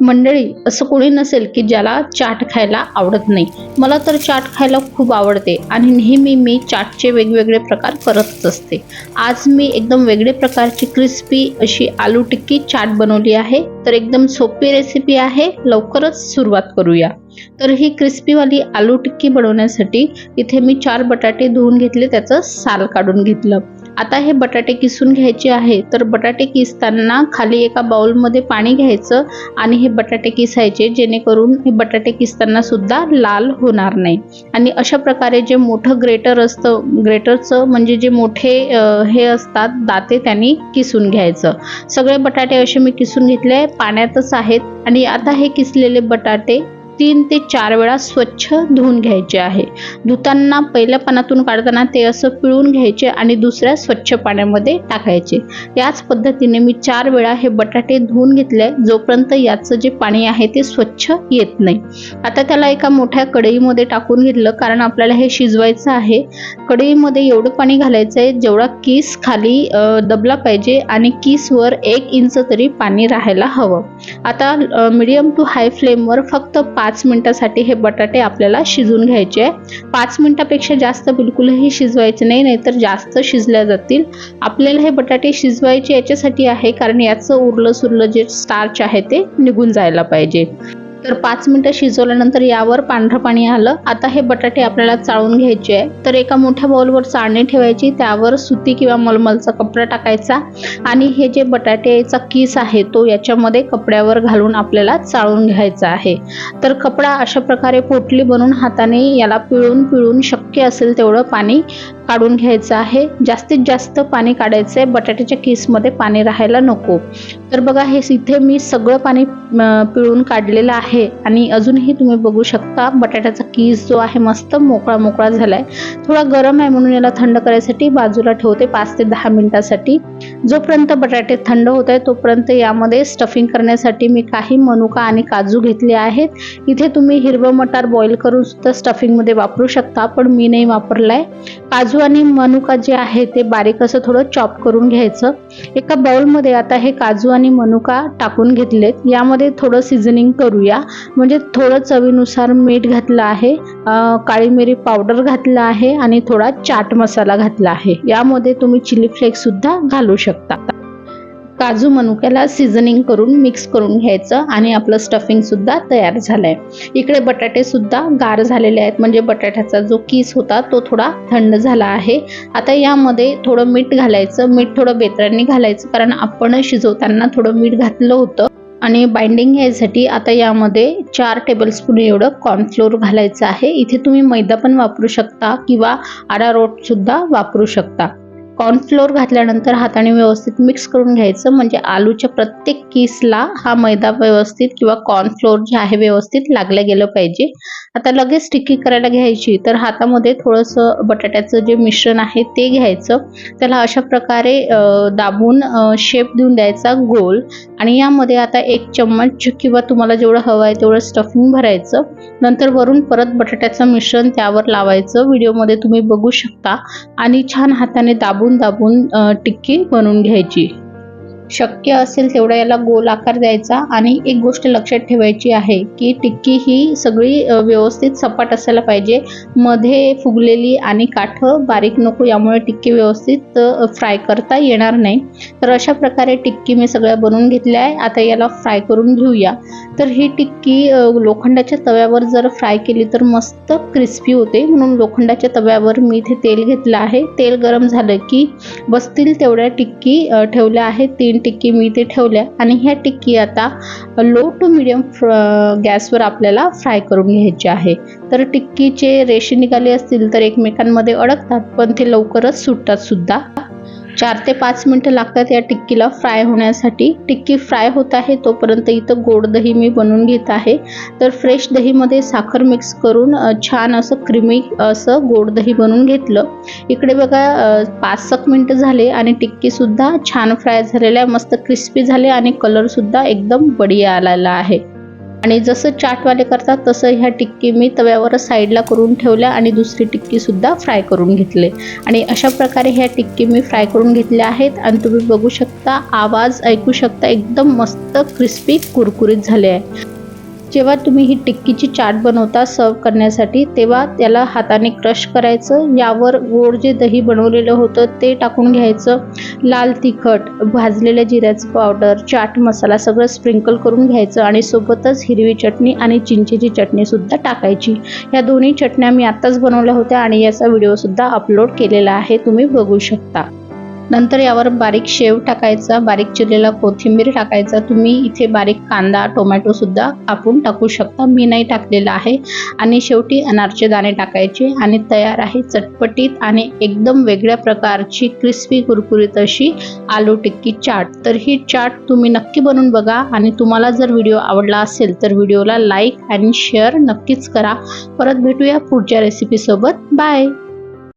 मंडळी असं कोणी नसेल की ज्याला चाट खायला आवडत नाही. मला तर चाट खायला खूप आवडते आणि नेहमी मी चाटचे वेगवेगळे प्रकार करतच असते. आज मी एकदम वेगळे प्रकारची क्रिस्पी अशी आलू टिक्की चाट बनवली आहे तर एकदम सोपी रेसिपी आहे. लवकरच सुरुवात करूया. तर ही क्रिस्पीवाली आलू टिक्की बनवण्यासाठी इथे मी चार बटाटे धुवून घेतले त्याचं साल काढून घेतलं. आता हे बटाटे किसून घ्यायचे आहे तर बटाटे किसताना खाली एका बाउलमध्ये पाणी घ्यायचं आणि हे बटाटे किसायचे जेणेकरून हे बटाटे किसताना सुद्धा लाल होणार नाही. आणि अशा प्रकारे जे मोठं ग्रेटर असतं ग्रेटरचं म्हणजे जे मोठे हे असतात दाते त्यांनी किसून घ्यायचं. सगळे बटाटे असे मी किसून घेतले पाण्यातच आहेत. आणि आता हे किसलेले बटाटे तीन ते चार वेळा स्वच्छ धुवून घ्यायचे आहे. धुताना पहिल्या पानातून काढताना ते असं पिळून घ्यायचे आणि दुसऱ्या स्वच्छ पाण्यामध्ये टाकायचे. याच पद्धतीने मी चार वेळा हे बटाटे धुवून घेतले जोपर्यंत याचं जे पाणी आहे ते स्वच्छ येत नाही. आता त्याला एका मोठ्या कढईमध्ये टाकून घेतलं कारण आपल्याला हे शिजवायचं आहे. कढईमध्ये एवढं पाणी घालायचं आहे जेवढा किस खाली दबला पाहिजे आणि किसवर एक इंच तरी पाणी राहायला हवं. आता मीडियम टू हाय फ्लेमवर फक्त पाच मिनिटासाठी हे बटाटे आपल्याला शिजून घ्यायचे आहे. पाच मिनिटापेक्षा जास्त बिलकुलही शिजवायचे नाही नाहीतर जास्त शिजल्या जातील. आपल्याला हे बटाटे शिजवायचे याच्यासाठी आहे कारण याचं उरलं सुरलं जे स्टार्च आहे ते निघून जायला पाहिजे. तर पाच मिनटं शिजवल्यानंतर यावर पांढरं पाणी आलं. आता हे बटाटे आपल्याला चाळून घ्यायचे आहे. तर एका मोठ्या बॉलवर चाळणी ठेवायची. त्यावर सुती किंवा मलमलचा कपडा टाकायचा. आणि हे जे बटाट्याचा किस आहे तो याच्यामध्ये कपड्यावर घालून आपल्याला चाळून घ्यायचा आहे. तर कपडा अशा प्रकारे पोटली बनवून हाताने याला पिळून पिळून शक्य असेल तेवढं पाणी काढून घ्यायचं आहे. जास्तीत जास्त पाणी काढायचं आहे बटाट्याच्या किसमध्ये पाणी राहायला नको. तर बघा हे इथे मी सगळं पाणी पिळून काढलेलं आहे. आणि अजूनही तुम्ही बघू शकता बटाट्याचा किस जो आहे मस्त मोकळा मोकळा झालाय. थोडा गरम आहे म्हणून याला थंड करायसाठी बाजूला ठेवते पाच ते दहा मिनिटासाठी. जोपर्यंत बटाटे थंड होत आहे तोपर्यंत यामध्ये स्टफिंग करण्यासाठी मी काही मनुका आणि काजू घेतले आहेत. इथे तुम्ही हिरवं मटार बॉईल करून सुद्धा स्टफिंगमध्ये वापरू शकता पण मी नाही वापरलाय. काजू आणि मनुका जे आहे ते बारीक असं थोडं चॉप करून घ्यायचं. एका बाउलमध्ये आता हे काजू आणि मनुका टाकून घेतलेत. यामध्ये थोडं सिझनिंग करूया. म्हणजे थोडं चवीनुसार मीठ घातलं आहे काळी मिरी पावडर घातलं आहे आणि थोडा चाट मसाला घातला आहे. यामध्ये तुम्ही चिली फ्लेक्स सुद्धा घालू शकता. काजू मनुक्याला सिझनिंग करून मिक्स करून घ्यायचं आणि आपलं स्टफिंग सुद्धा तयार झालंय. इकडे बटाटे सुद्धा गार झालेले आहेत. म्हणजे बटाट्याचा जो किस होता तो थोडा थंड झाला आहे. आता यामध्ये थोडं मीठ घालायचं. मीठ थोडं बेतरांनी घालायचं. कारण आपण शिजवताना थोडं मीठ घातलं होतं. आणि बाइंडिंग घ्यायसाठी आता यामध्ये चार टेबलस्पून एवढं कॉर्नफ्लोअर घालायचं आहे. इथे तुम्ही मैदा पण वापरू शकता किंवा आरारोटसुद्धा वापरू शकता. कॉर्नफ्लोअर घातल्यानंतर हाताने व्यवस्थित मिक्स करून घ्यायचं. म्हणजे आलूच्या प्रत्येक किसला हा मैदा व्यवस्थित किंवा कॉर्नफ्लोअर जे आहे व्यवस्थित लागलं गेलं पाहिजे. आता लगेच टिक्की करायला घ्यायची. तर हातामध्ये थोडंसं बटाट्याचं जे मिश्रण आहे ते घ्यायचं. त्याला अशा प्रकारे दाबून शेप देऊन द्यायचा गोल. आणि यामध्ये आता एक चम्मच किंवा तुम्हाला जेवढं हवं आहे तेवढं स्टफिंग भरायचं. नंतर वरून परत बटाट्याचं मिश्रण त्यावर लावायचं. व्हिडिओमध्ये तुम्ही बघू शकता. आणि छान हाताने दाबून दाबून दाबून टिक्की बनवून घ्यायची. शक्य असेल तेवढा याला गोल आकार द्यायचा. आणि एक गोष्ट लक्षात ठेवायची आहे की टिक्की ही सगळी व्यवस्थित सपाट असायला पाहिजे. मध्ये फुगलेली आणि काठं बारीक नको यामुळे टिक्की व्यवस्थित फ्राय करता येणार नाही. तर अशा प्रकारे टिक्की मी सगळ्या बनवून घेतल्या आहे. आता याला फ्राय करून घेऊया. तर ही टिक्की लोखंडाच्या तव्यावर जर फ्राय केली तर मस्त क्रिस्पी होते. म्हणून लोखंडाच्या तव्यावर मी इथे तेल घेतलं आहे. तेल गरम झालं की बसतील तेवढ्या टिक्की ठेवल्या आहेत. तीन टिक्की मी इथे ठेवल्या आणि ह्या टिक्की आता लो टू मिडियम गॅसवर आपल्याला फ्राय करून घ्यायची आहे. तर टिक्कीचे रेषे निघाले असतील तर एकमेकांमध्ये अडकतात पण ते लवकरच सुटतात सुद्धा. चार ते पाच मिनटं लागतात या टिक्कीला फ्राय होण्यासाठी. टिक्की फ्राय होत आहे तोपर्यंत इथं गोड दही मी बनवून घेत आहे. तर फ्रेश दहीमध्ये साखर मिक्स करून छान असं क्रिमी असं गोड दही बनवून घेतलं. इकडे बघा पाच सात मिनटं झाले आणि टिक्कीसुद्धा छान फ्राय झालेल्या आहे मस्त क्रिस्पी झाले आणि कलरसुद्धा एकदम बढिया आलेला आहे. आणि जसं चाटवाले करतात तसं ह्या टिक्की मी तव्यावर साईडला करून ठेवल्या आणि दुसरी टिक्कीसुद्धा फ्राय करून घेतले. आणि अशा प्रकारे ह्या टिक्की मी फ्राय करून घेतल्या आहेत आणि तुम्ही बघू शकता आवाज ऐकू शकता एकदम मस्त क्रिस्पी कुरकुरीत झाले आहे. जेव्हा तुम्ही ही टिक्कीची चाट बनवता सर्व करण्यासाठी तेव्हा त्याला हाताने क्रश करायचं. यावर गोड जे दही बनवलेलं होतं ते टाकून घ्यायचं. लाल तिखट भाजलेल्या जिऱ्याचं पावडर चाट मसाला सगळं स्प्रिंकल करून घ्यायचं आणि सोबतच हिरवी चटणी आणि चिंचेची चटणीसुद्धा टाकायची. या दोन्ही चटण्या मी आत्ताच बनवल्या होत्या आणि याचा व्हिडिओसुद्धा अपलोड केलेला आहे. तुम्ही बघू शकता. नंतर यावर बारीक शेव टाकायचा बारीक चिरलेला कोथिंबीर टाकायचा. तुम्ही इथे बारीक कांदा टोमॅटोसुद्धा कापून टाकू शकता. मी नाही टाकलेला आहे. आणि शेवटी अनारचे दाणे टाकायचे आणि तयार आहे चटपटीत आणि एकदम वेगळ्या प्रकारची क्रिस्पी कुरकुरीत अशी आलू टिक्की चाट. तर ही चाट तुम्ही नक्की बनवून बघा आणि तुम्हाला जर व्हिडिओ आवडला असेल तर व्हिडिओला लाईक आणि शेअर नक्कीच करा. परत भेटूया पुढच्या रेसिपीसोबत बाय!